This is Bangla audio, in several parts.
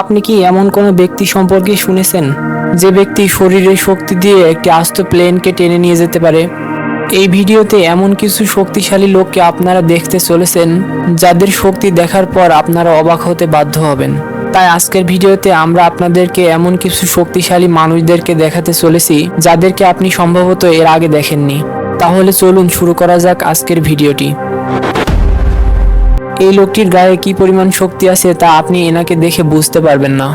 আপনি কি এমন কোনো ব্যক্তি সম্পর্কে শুনেছেন যে ব্যক্তি শরীরের শক্তি দিয়ে একটি আস্ত প্লেনকে টেনে নিয়ে যেতে পারে? এই ভিডিওতে এমন কিছু শক্তিশালী লোককে আপনারা দেখতে চলেছেন, যাদের শক্তি দেখার পর আপনারা অবাক হতে বাধ্য হবেন। তাই আজকের ভিডিওতে আমরা আপনাদেরকে এমন কিছু শক্তিশালী মানুষদেরকে দেখাতে চলেছি, যাদেরকে আপনি সম্ভবত এর আগে দেখেননি। তাহলে চলুন শুরু করা যাক আজকের ভিডিওটি। এই লোকটির গায়ে কি পরিমাণ শক্তি আছে তা আপনি এনাকে দেখে বুঝতে পারবেন না।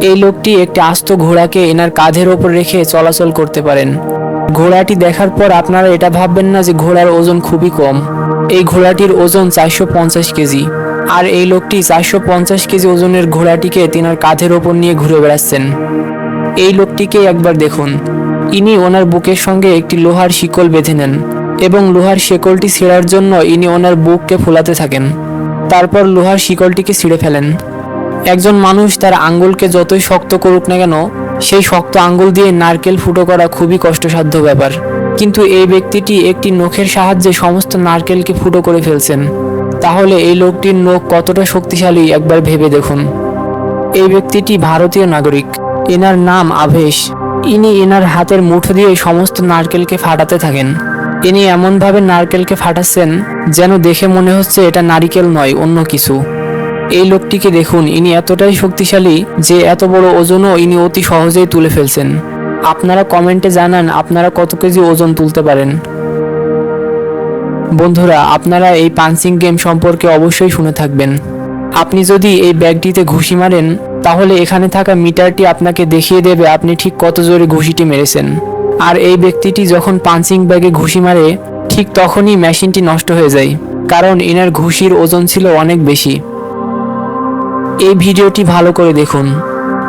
এই লোকটি একটি আস্ত ঘোড়াকে এনার কাঁধের ওপর রেখে চলাচল করতে পারেন। ঘোড়াটি দেখার পর আপনারা এটা ভাববেন না যে ঘোড়ার ওজন খুবই কম। এই ঘোড়াটির ওজন চারশো পঞ্চাশ কেজি। আর এই লোকটি চারশো পঞ্চাশ কেজি ওজনের ঘোড়াটিকে তিনার কাঁধের ওপর নিয়ে ঘুরে বেড়াচ্ছেন। এই লোকটিকে একবার দেখুন। ইনি ওনার বুকের সঙ্গে একটি লোহার শিকল বেঁধে নেন এবং লোহার শিকলটি ছেঁড়ার জন্য ইনি ওনার বুককে ফোলাতে থাকেন। তারপর লোহার শিকলটিকে ছিঁড়ে ফেলেন। একজন মানুষ তার আঙ্গুলকে যতই শক্ত করুক না কেন, সেই শক্ত আঙ্গুল দিয়ে নারকেল ফুটো করা খুবই কষ্টসাধ্য ব্যাপার। কিন্তু এই ব্যক্তিটি একটি নখের সাহায্যে সমস্ত নারকেলকে ফুটো করে ফেলছেন। তাহলে এই লোকটির নখ কতটা শক্তিশালী একবার ভেবে দেখুন। এই ব্যক্তিটি ভারতীয় নাগরিক। এনার নাম আভেশ। ইনি এনার হাতের মুঠো দিয়ে সমস্ত নারকেলকে ফাটাতে থাকেন। ইনি এমনভাবে নারকেলকে ফাটাচ্ছেন যেন দেখে মনে হচ্ছে এটা নারিকেল নয়, অন্য কিছু। এই লোকটিকে দেখুন, ইনি এতটাই শক্তিশালী যে এত বড় ওজনও ইনি অতি সহজেই তুলে ফেলছেন। আপনারা কমেন্টে জানান আপনারা কত কেজি ওজন তুলতে পারেন। বন্ধুরা, আপনারা এই পাঞ্চিং গেম সম্পর্কে অবশ্যই শুনে থাকবেন। আপনি যদি এই ব্যাগটিতে ঘুষি মারেন, তাহলে এখানে থাকা মিটারটি আপনাকে দেখিয়ে দেবে আপনি ঠিক কত জোরে ঘুষিটি মেরেছেন। আর এই ব্যক্তিটি যখন পাঞ্চিং ব্যাগে ঘুষি মারে, ঠিক তখনই মেশিনটি নষ্ট হয়ে যায়, কারণ এনার ঘুষির ওজন ছিল অনেক বেশি। এই ভিডিওটি ভালো করে দেখুন।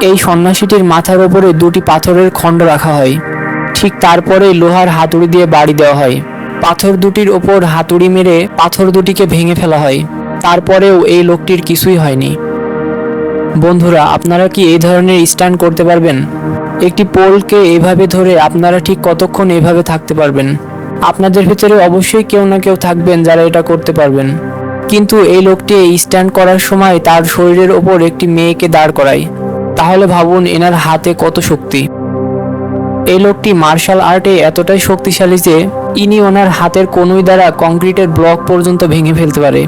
এই সন্ন্যাসীটির মাথার ওপরে দুটি পাথরের খণ্ড রাখা হয়। ঠিক তারপরে লোহার হাতুড়ি দিয়ে বাড়ি দেওয়া হয়। পাথর দুটির ওপর হাতুড়ি মেরে পাথর দুটিকে ভেঙে ফেলা হয়। তারপরেও এই লোকটির কিছুই হয়নি। বন্ধুরা, আপনারা কি এই ধরনের স্ট্যান্ড করতে পারবেন? একটি পোলকে এভাবে ধরে আপনারা ঠিক কতক্ষণ এভাবে থাকতে পারবেন? আপনাদের ভিতরে অবশ্যই কেউ না কেউ থাকবেন যারা এটা করতে পারবেন। কিন্তু এই লোকটি এই স্ট্যান্ড করার সময় তার শরীরের ওপর একটি মেয়েকে দাঁড় করায়। তাহলে ভাবুন এনার হাতে কত শক্তি। এই লোকটি মার্শাল আর্টে এতটাই শক্তিশালী যে ইনি ওনার হাতের কনুই দ্বারা কংক্রিটের ব্লক পর্যন্ত ভেঙে ফেলতে পারে।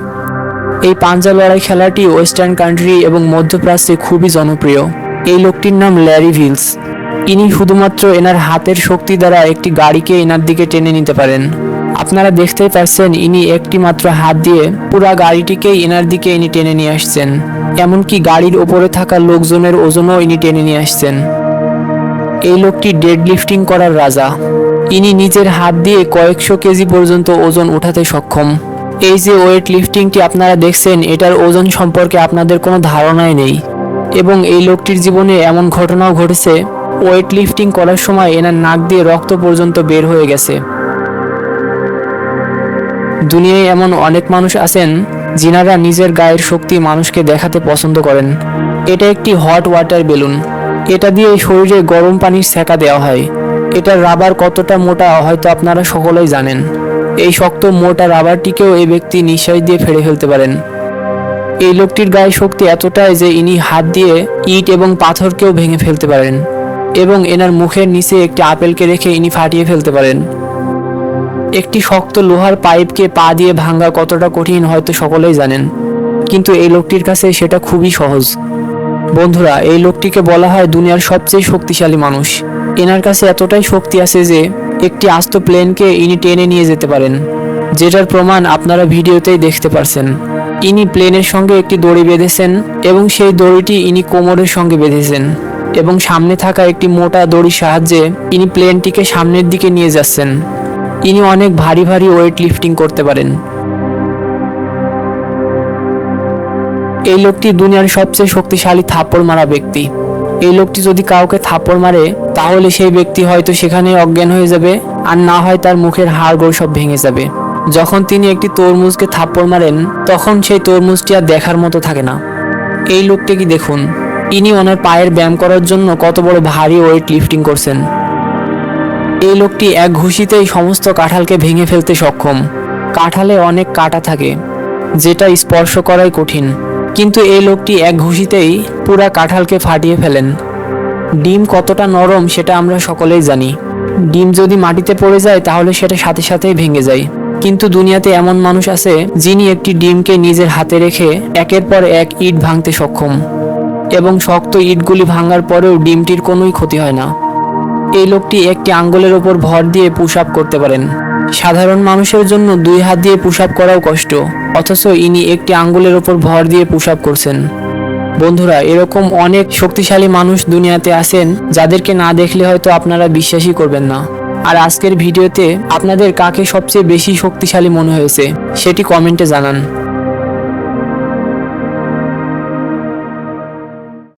এই পাঞ্জা লড়াই খেলাটি ওয়েস্টার্ন কান্ট্রি এবং মধ্যপ্রাচ্যে খুবই জনপ্রিয়। এই লোকটির নাম ল্যারি ভিলস। ইনি শুধুমাত্র এনার হাতের শক্তি দ্বারা একটি গাড়িকে এনার দিকে টেনে নিতে পারেন। আপনারা দেখতেই পাচ্ছেন, ইনি একটি মাত্র হাত দিয়ে পুরা গাড়িটিকেই এনার দিকে ইনি টেনে নিয়ে আসছেন। এমনকি গাড়ির ওপরে থাকা লোকজনের ওজনও ইনি টেনে নিয়ে আসছেন। এই লোকটি ডেড লিফটিং করার রাজা। ইনি নিজের হাত দিয়ে কয়েকশো কেজি পর্যন্ত ওজন উঠাতে সক্ষম। এই যে ওয়েট লিফটিংটি আপনারা দেখছেন, এটার ওজন সম্পর্কে আপনাদের কোনো ধারণাই নেই। এবং এই লোকটির জীবনে এমন ঘটনাও ঘটেছে ওয়েট লিফটিং করার সময় এনার নাক দিয়ে রক্ত পর্যন্ত বের হয়ে গেছে। দুনিয়ায় এমন অনেক মানুষ আছেন, যিনারা নিজের গায়ের শক্তি মানুষকে দেখাতে পছন্দ করেন। এটা একটি হট ওয়াটার বেলুন এটা দিয়ে শরীরে গরম পানির সেকা দেওয়া হয়। এটার রাবার কতটা মোটা হয়তো আপনারা সকলেই জানেন। এই শক্ত মোটা রাবারটিকেও এই ব্যক্তি নিঃশ্বাস দিয়ে ফেলে ফেলতে পারেন। এই লোকটির গায়ে শক্তি এতটাই যে ইনি হাত দিয়ে ইট এবং পাথরকেও ভেঙে ফেলতে পারেন। এবং এনার মুখের নিচে একটি আপেলকে রেখে ইনি ফাটিয়ে ফেলতে পারেন। একটি শক্ত লোহার পাইপকে পা দিয়ে ভাঙা কতটা কঠিন হয়তো সকলেই জানেন, কিন্তু এই লোকটির কাছে সেটা খুবই সহজ। বন্ধুরা, এই লোকটিকে বলা হয় দুনিয়ার সবচেয়ে শক্তিশালী মানুষ। এনার কাছে এতটাই শক্তি আছে যে, একটি আস্ত প্লেনকে ইনি টেনে নিয়ে যেতে পারেন, যেটার প্রমাণ আপনারা ভিডিওতেই দেখতে পারছেন। ইনি প্লেনের সঙ্গে একটি দড়ি বেঁধেছেন এবং সেই দড়িটি ইনি কোমরের সঙ্গে বেঁধেছেন। এবং সামনে থাকা একটি মোটা দড়ির সাহায্যে তিনি প্লেনটিকে সামনের দিকে নিয়ে যাচ্ছেন। তিনি অনেক ভারী ভারী ওয়েট লিফটিং করতে পারেন। এই লোকটি দুনিয়ার সবচেয়ে শক্তিশালী থাপ্পড় মারা ব্যক্তি। এই লোকটি যদি কাউকে থাপ্পড় মারে, তাহলে সেই ব্যক্তি হয়তো সেখানে অজ্ঞান হয়ে যাবে, আর না হয় তার মুখের হাড়গোড় সব ভেঙে যাবে। যখন তিনি একটি তরমুজকে থাপ্পড় মারেন, তখন সেই তরমুজটি আর দেখার মতো থাকে না। এই লোকটিকে দেখুন। ইনি ওনার পায়ের ব্যায়াম করার জন্য কত বড় ভারী ওয়েট লিফটিং করছেন। এই লোকটি এক ঘুষিতেই সমস্ত কাঁঠালকে ভেঙে ফেলতে সক্ষম। কাঁঠালে অনেক কাটা থাকে, যেটা স্পর্শ করাই কঠিন। কিন্তু এই লোকটি এক ঘুষিতেই পুরা কাঁঠালকে ফাটিয়ে ফেলেন। ডিম কতটা নরম সেটা আমরা সকলেই জানি। ডিম যদি মাটিতে পড়ে যায়, তাহলে সেটা সাথে সাথেই ভেঙে যায়। কিন্তু দুনিয়াতে এমন মানুষ আছে, যিনি একটি ডিমকে নিজের হাতে রেখে একের পর এক ইট ভাঙতে সক্ষম। এবং শক্ত ইটগুলি ভাঙার পরেও ডিমটির কোনোই ক্ষতি হয় না। এই লোকটি একটি আঙ্গুলের ওপর ভর দিয়ে পুশ আপ করতে পারেন। সাধারণ মানুষের জন্য দুই হাত দিয়ে পুশ আপ করাও কষ্ট, অথচ ইনি একটি আঙ্গুলের ওপর ভর দিয়ে পুশ আপ করছেন। বন্ধুরা, এরকম অনেক শক্তিশালী মানুষ দুনিয়াতে আছেন, যাদেরকে না দেখলে হয়তো আপনারা বিশ্বাসই করবেন না। আর আজকের ভিডিওতে আপনাদের কাকে সবচেয়ে বেশি শক্তিশালী মনে হয়েছে, সেটি কমেন্টে জানান।